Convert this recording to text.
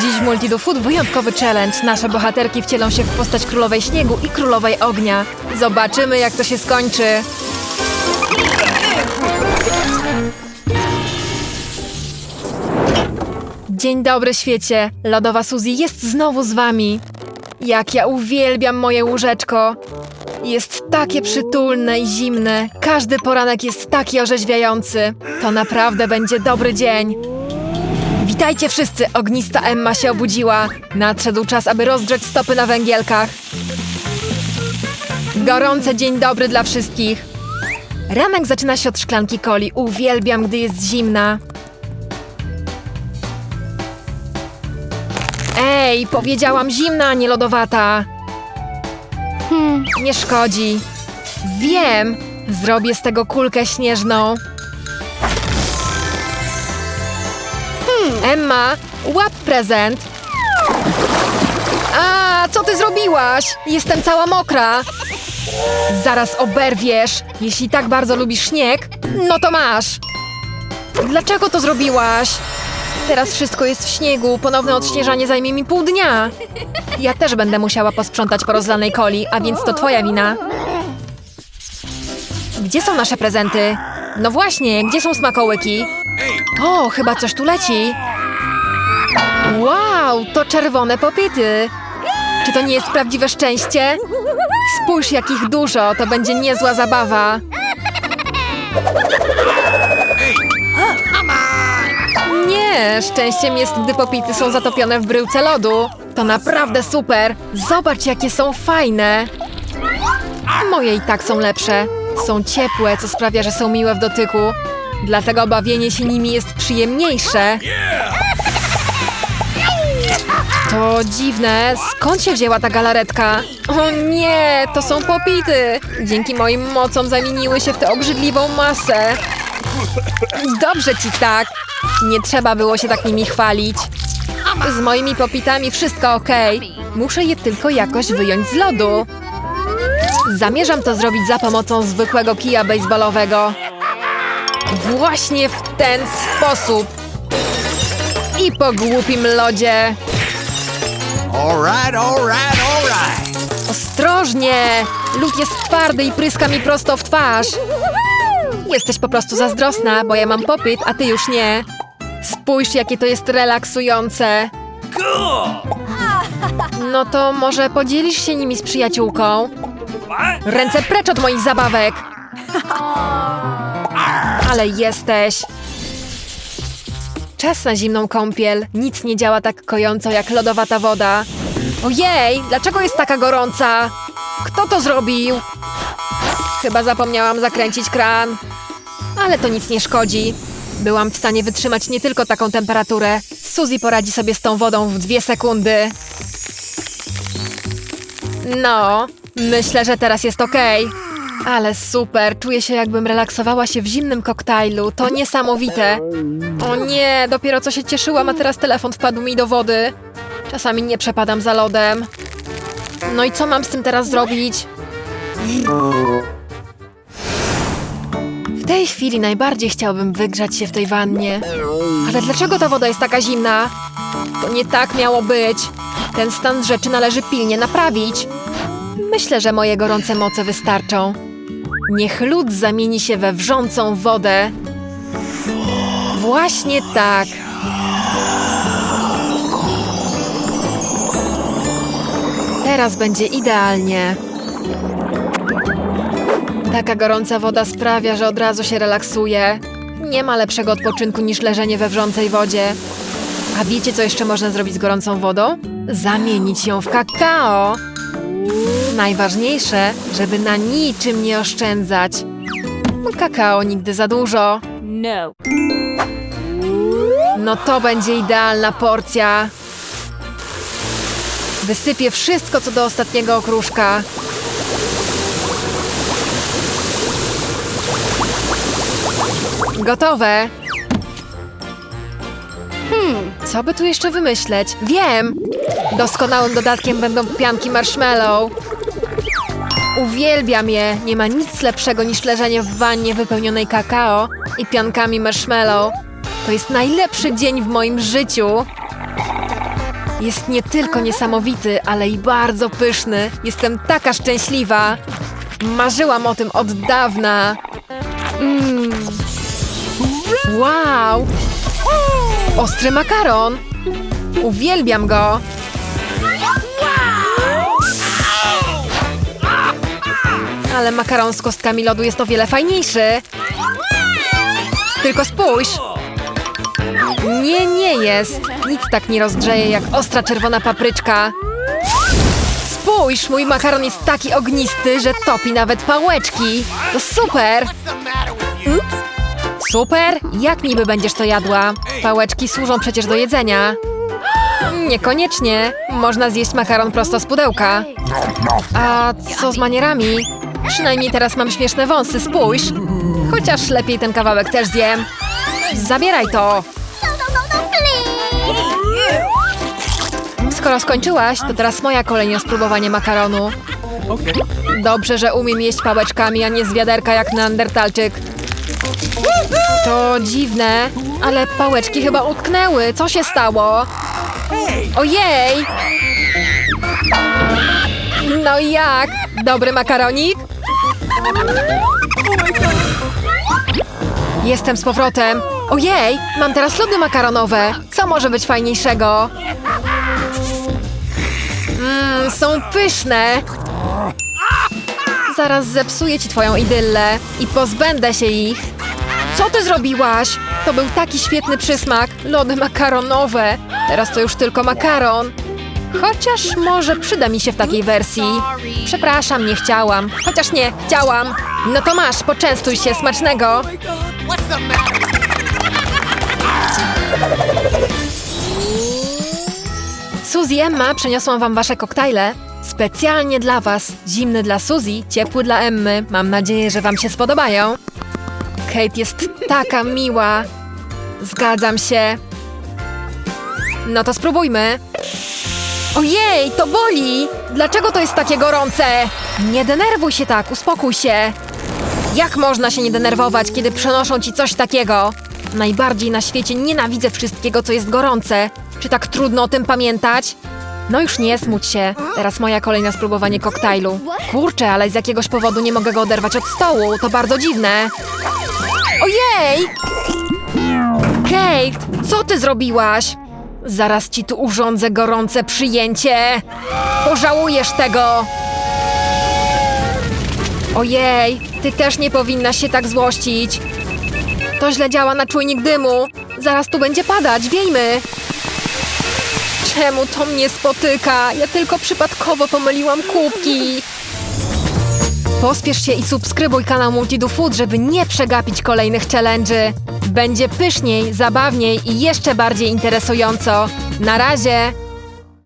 Dziś w Multido Food wyjątkowy challenge. Nasze bohaterki wcielą się w postać królowej śniegu i królowej ognia. Zobaczymy, jak to się skończy. Dzień dobry, świecie. Lodowa Suzy jest znowu z wami. Jak ja uwielbiam moje łóżeczko. Jest takie przytulne i zimne. Każdy poranek jest taki orzeźwiający. To naprawdę będzie dobry dzień. Witajcie wszyscy! Ognista Emma się obudziła. Nadszedł czas, aby rozgrzeć stopy na węgielkach. Gorące dzień dobry dla wszystkich. Ranek zaczyna się od szklanki coli. Uwielbiam, gdy jest zimna. Ej, powiedziałam zimna, nie lodowata. Hmm, nie szkodzi. Wiem, zrobię z tego kulkę śnieżną. Emma, łap prezent. A, co ty zrobiłaś? Jestem cała mokra. Zaraz oberwiesz. Jeśli tak bardzo lubisz śnieg, no to masz. Dlaczego to zrobiłaś? Teraz wszystko jest w śniegu. Ponowne odśnieżanie zajmie mi pół dnia. Ja też będę musiała posprzątać po rozlanej coli, a więc to twoja wina. Gdzie są nasze prezenty? No właśnie, gdzie są smakołyki? O, chyba coś tu leci. Wow, to czerwone popity. Czy to nie jest prawdziwe szczęście? Spójrz, jakich dużo, to będzie niezła zabawa. Nie, szczęściem jest, gdy popity są zatopione w bryłce lodu. To naprawdę super. Zobacz, jakie są fajne. Moje i tak są lepsze. Są ciepłe, co sprawia, że są miłe w dotyku. Dlatego bawienie się nimi jest przyjemniejsze. To dziwne, skąd się wzięła ta galaretka? O nie, to są popity. Dzięki moim mocom zamieniły się w tę obrzydliwą masę. Dobrze ci tak. Nie trzeba było się tak nimi chwalić. Z moimi popitami wszystko ok. Muszę je tylko jakoś wyjąć z lodu. Zamierzam to zrobić za pomocą zwykłego kija baseballowego. Właśnie w ten sposób. I po głupim lodzie. Alright, alright, alright. Ostrożnie! Lód jest twardy i pryska mi prosto w twarz. Jesteś po prostu zazdrosna, bo ja mam popyt, a ty już nie. Spójrz, jakie to jest relaksujące. No to może podzielisz się nimi z przyjaciółką? Ręce precz od moich zabawek! Ale jesteś! Czas na zimną kąpiel. Nic nie działa tak kojąco jak lodowata woda. Ojej, dlaczego jest taka gorąca? Kto to zrobił? Chyba zapomniałam zakręcić kran. Ale to nic nie szkodzi. Byłam w stanie wytrzymać nie tylko taką temperaturę. Suzy poradzi sobie z tą wodą w dwie sekundy. No, myślę, że teraz jest okej. Ale super, czuję się jakbym relaksowała się w zimnym koktajlu. To niesamowite. O nie, dopiero co się cieszyłam, a teraz telefon wpadł mi do wody. Czasami nie przepadam za lodem. No i co mam z tym teraz zrobić? W tej chwili najbardziej chciałbym wygrzać się w tej wannie. Ale dlaczego ta woda jest taka zimna? To nie tak miało być. Ten stan rzeczy należy pilnie naprawić. Myślę, że moje gorące moce wystarczą. Niech lód zamieni się we wrzącą wodę. Właśnie tak. Teraz będzie idealnie. Taka gorąca woda sprawia, że od razu się relaksuje. Nie ma lepszego odpoczynku niż leżenie we wrzącej wodzie. A wiecie, co jeszcze można zrobić z gorącą wodą? Zamienić ją w kakao. Najważniejsze, żeby na niczym nie oszczędzać. Kakao nigdy za dużo. No. No to będzie idealna porcja. Wysypię wszystko, co do ostatniego okruszka. Gotowe. Co by tu jeszcze wymyśleć? Wiem! Doskonałym dodatkiem będą pianki marshmallow. Uwielbiam je. Nie ma nic lepszego niż leżenie w wannie wypełnionej kakao i piankami marshmallow. To jest najlepszy dzień w moim życiu. Jest nie tylko niesamowity, ale i bardzo pyszny. Jestem taka szczęśliwa. Marzyłam o tym od dawna. Mm. Ostry makaron! Uwielbiam go! Ale makaron z kostkami lodu jest o wiele fajniejszy. Tylko spójrz! Nie, nie jest. Nic tak nie rozgrzeje jak ostra czerwona papryczka. Spójrz, mój makaron jest taki ognisty, że topi nawet pałeczki. To super! Ups. Super? Jak niby będziesz to jadła? Pałeczki służą przecież do jedzenia. Niekoniecznie. Można zjeść makaron prosto z pudełka. A co z manierami? Przynajmniej teraz mam śmieszne wąsy, spójrz. Chociaż lepiej ten kawałek też zjem. Zabieraj to. Skoro skończyłaś, to teraz moja kolej na spróbowanie makaronu. Dobrze, że umiem jeść pałeczkami, a nie z wiaderka jak neandertalczyk. To dziwne, ale pałeczki chyba utknęły. Co się stało? Ojej! No jak? Dobry makaronik? Jestem z powrotem. Ojej, mam teraz lody makaronowe. Co może być fajniejszego? Mmm, są pyszne. Zaraz zepsuję ci twoją idyllę i pozbędę się ich. Co ty zrobiłaś? To był taki świetny przysmak. Lody makaronowe. Teraz to już tylko makaron. Chociaż może przyda mi się w takiej wersji. Przepraszam, nie chciałam. Chociaż nie, chciałam. No to masz, poczęstuj się, smacznego. Suzy Emma przeniosłam wam wasze koktajle. Specjalnie dla was. Zimny dla Suzy, ciepły dla Emmy. Mam nadzieję, że wam się spodobają. Kate jest taka miła. Zgadzam się. No to spróbujmy. Ojej, to boli! Dlaczego to jest takie gorące? Nie denerwuj się tak, uspokój się. Jak można się nie denerwować, kiedy przenoszą ci coś takiego? Najbardziej na świecie nienawidzę wszystkiego, co jest gorące. Czy tak trudno o tym pamiętać? No już nie smuć się. Teraz moja kolej na spróbowanie koktajlu. Kurczę, ale z jakiegoś powodu nie mogę go oderwać od stołu. To bardzo dziwne. Ojej! Kate, co ty zrobiłaś? Zaraz ci tu urządzę gorące przyjęcie. Pożałujesz tego. Ojej, ty też nie powinnaś się tak złościć. To źle działa na czujnik dymu. Zaraz tu będzie padać, wiejmy. Czemu to mnie spotyka? Ja tylko przypadkowo pomyliłam kubki. Pospiesz się i subskrybuj kanał Multidu Food, żeby nie przegapić kolejnych challenge'y. Będzie pyszniej, zabawniej i jeszcze bardziej interesująco. Na razie!